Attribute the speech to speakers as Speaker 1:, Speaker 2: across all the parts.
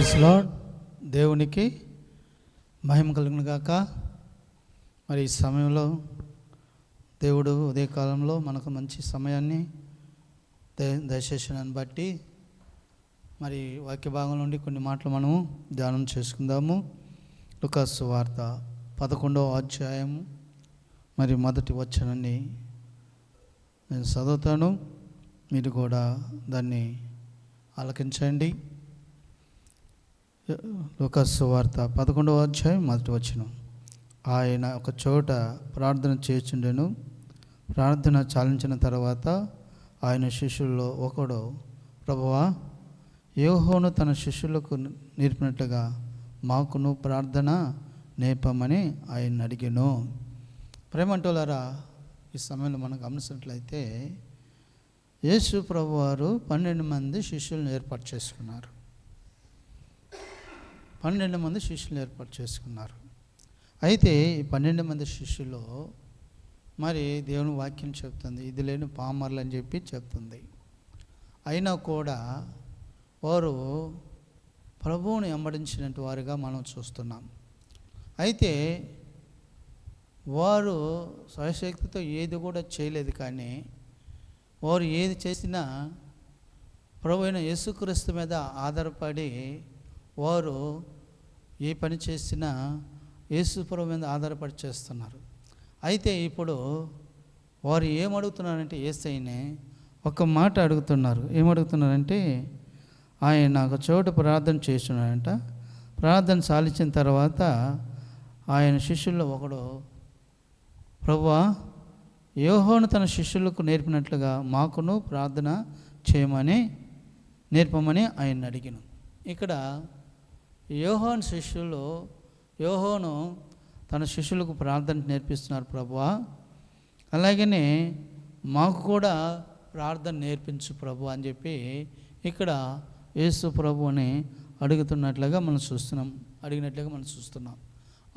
Speaker 1: Praise lord దేవునికి మహిమ కలుగును గాక. మరి ఈ సమయంలో దేవుడు ఉదయ కాలంలో మనకు మంచి సమయాన్ని ద- దయచేసినని బట్టి మరి వాక్య భాగం నుండి కొన్ని మాటలు మనము ధ్యానం చేసుకుందాము. లుకాసు వార్త పదకొండవ అధ్యాయం మరి మొదటి వచ్చనని నేను చదువుతాను. మీరు కూడా దాన్ని ఆలకించండి. లూకాసు వార్త పదకొండవ అధ్యాయం మొదటి వచ్చిన ఆయన ఒక చోట ప్రార్థన చేస్తుండెను ప్రార్థన చాలించిన తర్వాత ఆయన శిష్యుల్లో ఒకడు ప్రభువా యోహోను తన శిష్యులకు నేర్పినట్లుగా మాకును ప్రార్థన నేర్పమని ఆయన అడిగాను. ప్రేమంటోలారా ఈ సమయంలో మనం గమనించినట్లయితే యేసు ప్రభు వారు పన్నెండు మంది శిష్యులను ఏర్పాటు చేసుకున్నారు. పన్నెండు మంది శిష్యులు ఏర్పాటు చేసుకున్నారు. అయితే ఈ పన్నెండు మంది శిష్యులు మరి దేవుని వాక్యం చెప్తుంది ఇది లేని పామర్లు అని చెప్పి చెప్తుంది. అయినా కూడా వారు ప్రభువుని వెంబడించినట్టు వారుగా మనం చూస్తున్నాం. అయితే వారు స్వశక్తితో ఏది కూడా చేయలేదు కానీ వారు ఏది చేసినా ప్రభు అయిన యేసుక్రీస్తు మీద ఆధారపడి వారు ఏ పని చేసినా యేసుప్రభు మీద ఆధారపడి చేస్తున్నారు. అయితే ఇప్పుడు వారు ఏమడుగుతున్నారంటే ఏసైనే ఒక మాట అడుగుతున్నారు. ఏమడుగుతున్నారంటే ఆయన ఒక చోట ప్రార్థన చేస్తున్నాడంట. ప్రార్థన సాలించిన తర్వాత ఆయన శిష్యుల్లో ఒకడు ప్రభువా యోహోను తన శిష్యులకు నేర్పినట్లుగా మాకును ప్రార్థన చేయమని నేర్పమని ఆయన అడిగిన. ఇక్కడ యోహోన్ శిష్యులు యోహోను తన శిష్యులకు ప్రార్థన నేర్పిస్తున్నారు ప్రభువా. అలాగనే మాకు కూడా ప్రార్థన నేర్పించు ప్రభు అని చెప్పి ఇక్కడ యేసు ప్రభుని అడుగుతున్నట్లుగా మనం చూస్తున్నాం అడిగినట్లుగా మనం చూస్తున్నాం.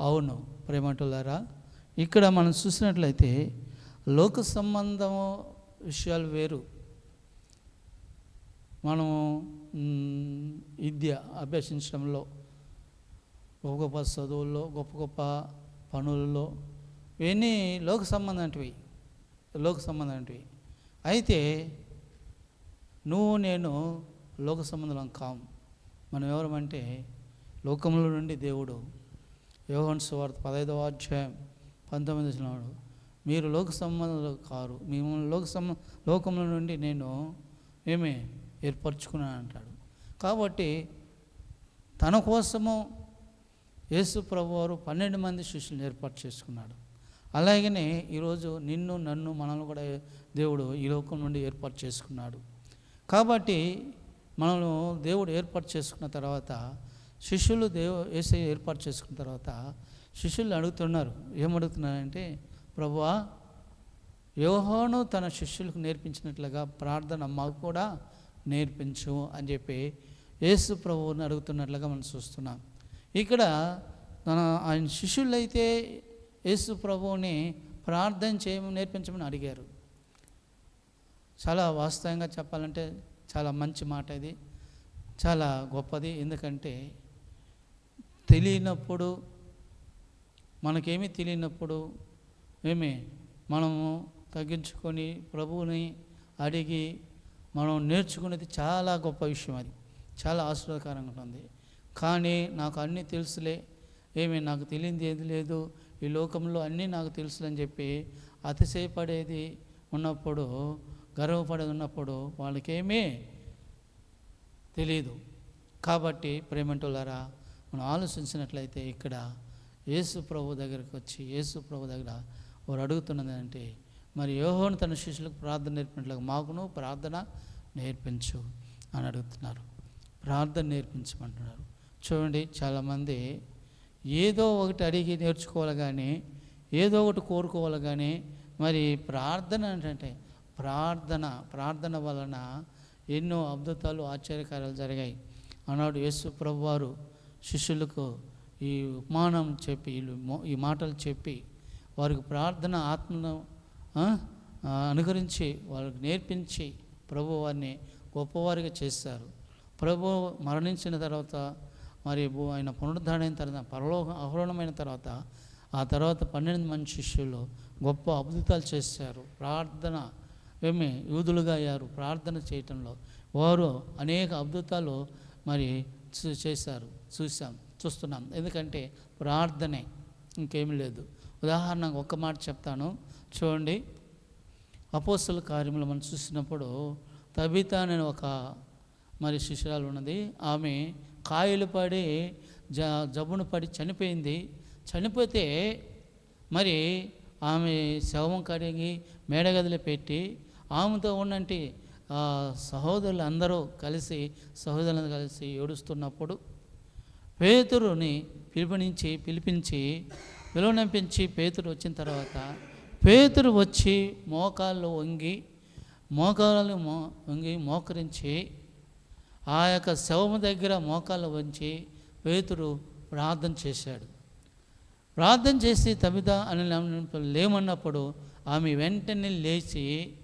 Speaker 1: అవును ప్రేమటులారా ఇక్కడ మనం చూసినట్లయితే లోక సంబంధం విషయాలు వేరు. మనము విద్య అభ్యసించడంలో గొప్ప గొప్ప చదువుల్లో గొప్ప గొప్ప పనులలో ఇవన్నీ లోక సంబంధంటివి లోక సంబంధంటివి అయితే నువ్వు నేను లోక సంబంధం కాం. మనం ఎవరమంటే లోకంలో నుండి దేవుడు. యోహన్ సువార్త పదహైదవ అధ్యాయం పంతొమ్మిది వచ్చినాడు మీరు లోక సంబంధాలు కారు. మేము లోక సంబ లోకంలో నుండి నేను ఏమే ఏర్పరచుకున్నాను అంటాడు. కాబట్టి తన కోసము యేసు ప్రభువారు పన్నెండు మంది శిష్యులను ఏర్పాటు చేసుకున్నాడు. అలాగనే ఈరోజు నిన్ను నన్ను మనల్ని కూడా దేవుడు ఈ లోకం నుండి ఏర్పాటు చేసుకున్నాడు. కాబట్టి మనము దేవుడు ఏర్పాటు చేసుకున్న తర్వాత శిష్యులు దేవు వేసే ఏర్పాటు చేసుకున్న తర్వాత శిష్యులు అడుగుతున్నారు. ఏమడుగుతున్నారంటే ప్రభువా యోహోను తన శిష్యులకు నేర్పించినట్లుగా ప్రార్థన మాకు కూడా నేర్పించు అని చెప్పి యేసు ప్రభువుని అడుగుతున్నట్లుగా మనం చూస్తున్నాం. ఇక్కడ తన ఆయన శిష్యులైతే యేసు ప్రభువుని ప్రార్థన చేయమని నేర్పించమని అడిగారు. చాలా వాస్తవంగా చెప్పాలంటే చాలా మంచి మాట ఇది. చాలా గొప్పది. ఎందుకంటే తెలియనప్పుడు మనకేమీ తెలియనప్పుడు ఏమి మనము తగ్గించుకొని ప్రభువుని అడిగి మనం నేర్చుకునేది చాలా గొప్ప విషయం అది. చాలా ఆశీర్వాదకరంగా ఉంటుంది. కానీ నాకు అన్నీ తెలుసులే. ఏమి నాకు తెలియంది ఏది లేదు. ఈ లోకంలో అన్నీ నాకు తెలుసులని చెప్పి అతిశయపడేది ఉన్నప్పుడు గర్వపడేది ఉన్నప్పుడు వాళ్ళకేమీ తెలియదు కాబట్టి ప్రేమంటులారా మనం ఆలోచించినట్లయితే ఇక్కడ యేసు ప్రభు దగ్గరికి వచ్చి యేసు ప్రభు దగ్గర వారు అడుగుతున్నది అంటే మరి యోహోను తన శిష్యులకు ప్రార్థన నేర్పినట్లుగా మాకును ప్రార్థన నేర్పించు అని అడుగుతున్నారు. ప్రార్థన నేర్పించమంటున్నారు. చూడండి చాలామంది ఏదో ఒకటి అడిగి నేర్చుకోవాలి కానీ ఏదో ఒకటి కోరుకోవాలి కానీ మరి ప్రార్థన అంటే ప్రార్థన ప్రార్థన వలన ఎన్నో అద్భుతాలు ఆశ్చర్యకార్యాలు జరిగాయి. ఆనాడు యేసు ప్రభువారు శిష్యులకు ఈ ఉపమానం చెప్పి ఈ మాటలు చెప్పి వారికి ప్రార్థన ఆత్మను అనుకరించి వాళ్ళకి నేర్పించి ప్రభు వారిని గొప్పవారిగా చేస్తారు ప్రభు మరణించిన తర్వాత మరి ఆయన పునరుద్ధరణ తర్వాత పరలోక ఆహ్వానమైన తర్వాత ఆ తర్వాత పన్నెండు మంది శిష్యులు గొప్ప అద్భుతాలు చేశారు. ప్రార్థన ఏమి? యూదులుగా అయ్యారు. ప్రార్థన చేయటంలో వారు అనేక అద్భుతాలు మరి చేశారు. చూసాం చూస్తున్నాం. ఎందుకంటే ప్రార్థనే ఇంకేమీ లేదు. ఉదాహరణకు ఒక్క మాట చెప్తాను. చూడండి అపోస్తుల కార్యములు మనం చూసినప్పుడు తబిత అనే ఒక మరి శిష్యురాలు ఉన్నది. ఆమె కాయలు పడి జ జబ్బును పడి చనిపోయింది. చనిపోతే మరి ఆమె శవం కడిగి మేడగదిలో పెట్టి ఆమెతో ఉన్నంటి సహోదరులు అందరూ కలిసి సహోదరులను కలిసి ఏడుస్తున్నప్పుడు పేతురుని పిలుపునించి పిలిపించి విలువనంపించి పేతురు వచ్చిన తర్వాత పేతురు వచ్చి మోకాళ్ళు వంగి మోకాళ్ళు మో వంగి మోకరించి ఆ యొక్క శవము దగ్గర మోకాలు వంచి పేతురు ప్రార్థన చేశాడు. ప్రార్థన చేసి తబిత అని లేమన్నప్పుడు ఆమె వెంటనే లేచి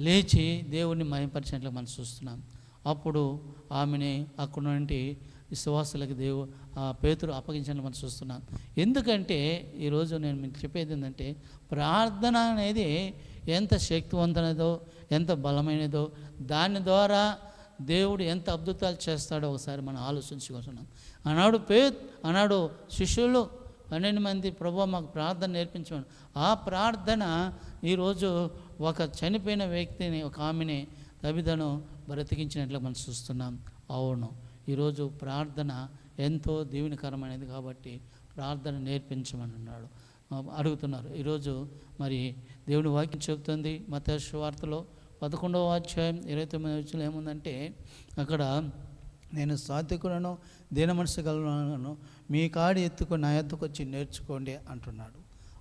Speaker 1: లేచి దేవుణ్ణి మయపరిచినట్లు మనం చూస్తున్నాం. అప్పుడు ఆమెని అక్కడ నుండి విశ్వాసులకు దేవు ఆ పేతురు అప్పగించడం మనం చూస్తున్నాం. ఎందుకంటే ఈరోజు నేను మీకు చెప్పేది ఏంటంటే ప్రార్థన అనేది ఎంత శక్తివంతమైనదో ఎంత బలమైనదో దాని ద్వారా దేవుడు ఎంత అద్భుతాలు చేస్తాడో ఒకసారి మనం ఆలోచించుకుంటున్నాం ఆనాడు పే ఆనాడు శిష్యులు పన్నెండు మంది ప్రభు మాకు ప్రార్థన నేర్పించమని ఆ ప్రార్థన ఈరోజు ఒక చనిపోయిన వ్యక్తిని ఒక ఆమెని తబిదను బ్రతికించినట్లు మనం చూస్తున్నాం. అవును ఈరోజు ప్రార్థన ఎంతో దీవెనకరమైనది కాబట్టి ప్రార్థన నేర్పించమని అన్నాడు. అడుగుతున్నారు ఈరోజు మరి దేవుని వాక్యం చెబుతుంది మత వార్తలో పదకొండవ అధ్యాయం ఇరవై తొమ్మిది వచ్చిన ఏముందంటే అక్కడ నేను సాత్వికులను దీన మనసు కలను మీ కాడి ఎత్తుకొని నా ఎత్తుకు వచ్చి నేర్చుకోండి అంటున్నాడు.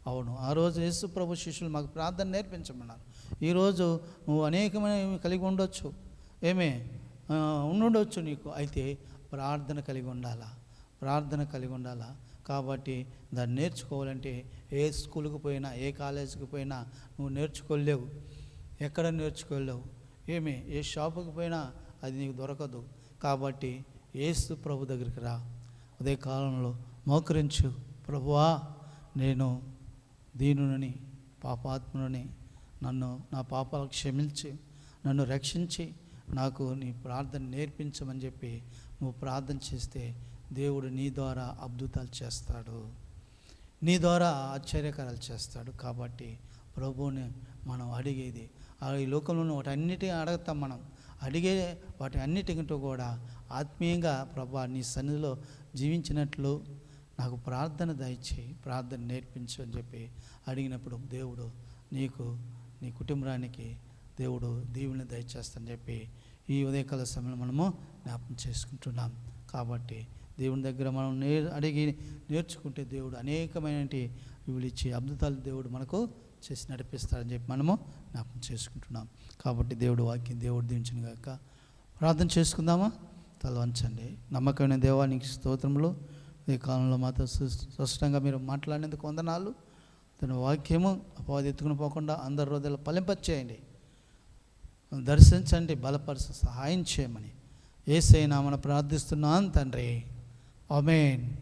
Speaker 1: అవును ఆ రోజు యేసు ప్రభు శిష్యులు మాకు ప్రార్థన నేర్పించమన్నారు. ఈరోజు నువ్వు అనేకమైనవి కలిగి ఉండొచ్చు. ఏమే? ఉండుండొచ్చు నీకు. అయితే ప్రార్థన కలిగి ఉండాలా? ప్రార్థన కలిగి ఉండాలా? కాబట్టి దాన్ని నేర్చుకోవాలంటే ఏ స్కూల్కి పోయినా ఏ కాలేజీకి పోయినా నువ్వు నేర్చుకోలేవు. ఎక్కడ నేర్చుకోలేవు? ఏమి? ఏ షాపుకి పోయినా అది నీకు దొరకదు. కాబట్టి ఏసు ప్రభు దగ్గరికి రా. అదే కాలంలో మోకరించు. ప్రభువా నేను దీనుని పాపాత్ముని నన్ను నా పాపాలు క్షమించి నన్ను రక్షించి నాకు నీ ప్రార్థన నేర్పించమని చెప్పి నువ్వు ప్రార్థన చేస్తే దేవుడు నీ ద్వారా అద్భుతాలు చేస్తాడు. నీ ద్వారా ఆశ్చర్యకరాలు చేస్తాడు. కాబట్టి ప్రభువుని మనం అడిగేది ఈ లోకంలో వాటి అన్నిటిని అడగతాం మనం. అడిగే వాటి అన్నిటికంటూ కూడా ఆత్మీయంగా ప్రభా నీ సన్నిధిలో జీవించినట్లు నాకు ప్రార్థన దయచేయి ప్రార్థన నేర్పించు అని చెప్పి అడిగినప్పుడు దేవుడు నీకు నీ కుటుంబానికి దేవుడు దీవుని దయచేస్తని చెప్పి ఈ ఉదయకాల సమయంలో మనము జ్ఞాపకం చేసుకుంటున్నాం. కాబట్టి దేవుని దగ్గర మనం నేర్ అడిగి నేర్చుకుంటే దేవుడు అనేకమైన ఇచ్చి అద్భుతాలు దేవుడు మనకు చేసి నడిపిస్తారని చెప్పి మనము జ్ఞాపకం చేసుకుంటున్నాం. కాబట్టి దేవుడు వాక్యం దేవుడు దించిన గాక. ప్రార్థన చేసుకుందామా? తల వంచండి. నమ్మకమైన దేవానికి స్తోత్రములు. ఈ కాలంలో మాతో స్పష్టంగా మీరు మాట్లాడినందుకు వందనాలు. తన వాక్యము అపవాది ఎత్తుకుని పోకుండా అందరి రోజులు ఫలింపచేయండి. దర్శించండి బలపరచ సహాయం చేయమని. ఏసైనా మనం ప్రార్థిస్తున్నాను తండ్రి. అమేన్